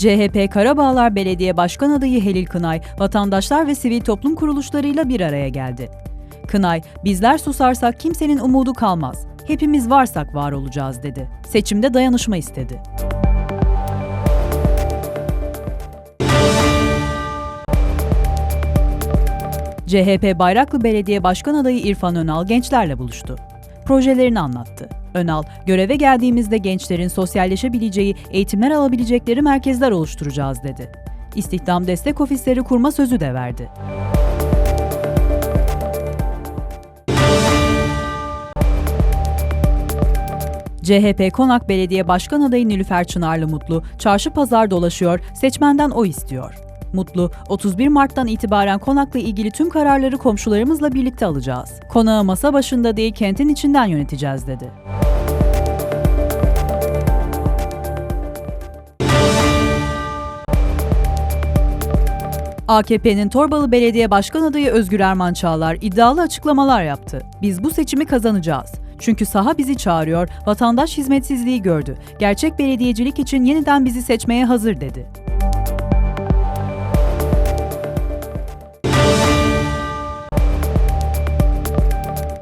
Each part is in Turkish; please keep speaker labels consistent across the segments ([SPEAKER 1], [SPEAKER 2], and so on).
[SPEAKER 1] CHP Karabağlar Belediye Başkan adayı Helil Kınay, vatandaşlar ve sivil toplum kuruluşlarıyla bir araya geldi. Kınay, bizler susarsak kimsenin umudu kalmaz. Hepimiz varsak var olacağız dedi. Seçimde dayanışma istedi. CHP Bayraklı Belediye Başkan adayı İrfan Önal gençlerle buluştu. Projelerini anlattı. Önal, göreve geldiğimizde gençlerin sosyalleşebileceği, eğitimler alabilecekleri merkezler oluşturacağız dedi. İstihdam destek ofisleri kurma sözü de verdi. CHP Konak Belediye Başkan adayı Nilüfer Çınarlı Mutlu, çarşı pazar dolaşıyor, seçmenden o istiyor. Mutlu, 31 Mart'tan itibaren konakla ilgili tüm kararları komşularımızla birlikte alacağız. Konağı masa başında değil kentin içinden yöneteceğiz dedi. AKP'nin Torbalı Belediye Başkan adayı Özgür Erman Çağlar iddialı açıklamalar yaptı. Biz bu seçimi kazanacağız. Çünkü saha bizi çağırıyor, vatandaş hizmetsizliği gördü. Gerçek belediyecilik için yeniden bizi seçmeye hazır dedi.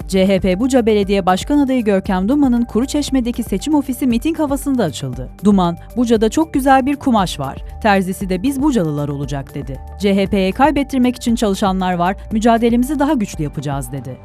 [SPEAKER 1] CHP Buca Belediye Başkan adayı Görkem Duman'ın Kuruçeşme'deki seçim ofisi miting havasında açıldı. Duman, Buca'da çok güzel bir kumaş var. Terzisi de biz Bucalılar olacak dedi. CHP'ye kaybettirmek için çalışanlar var, mücadelemizi daha güçlü yapacağız dedi.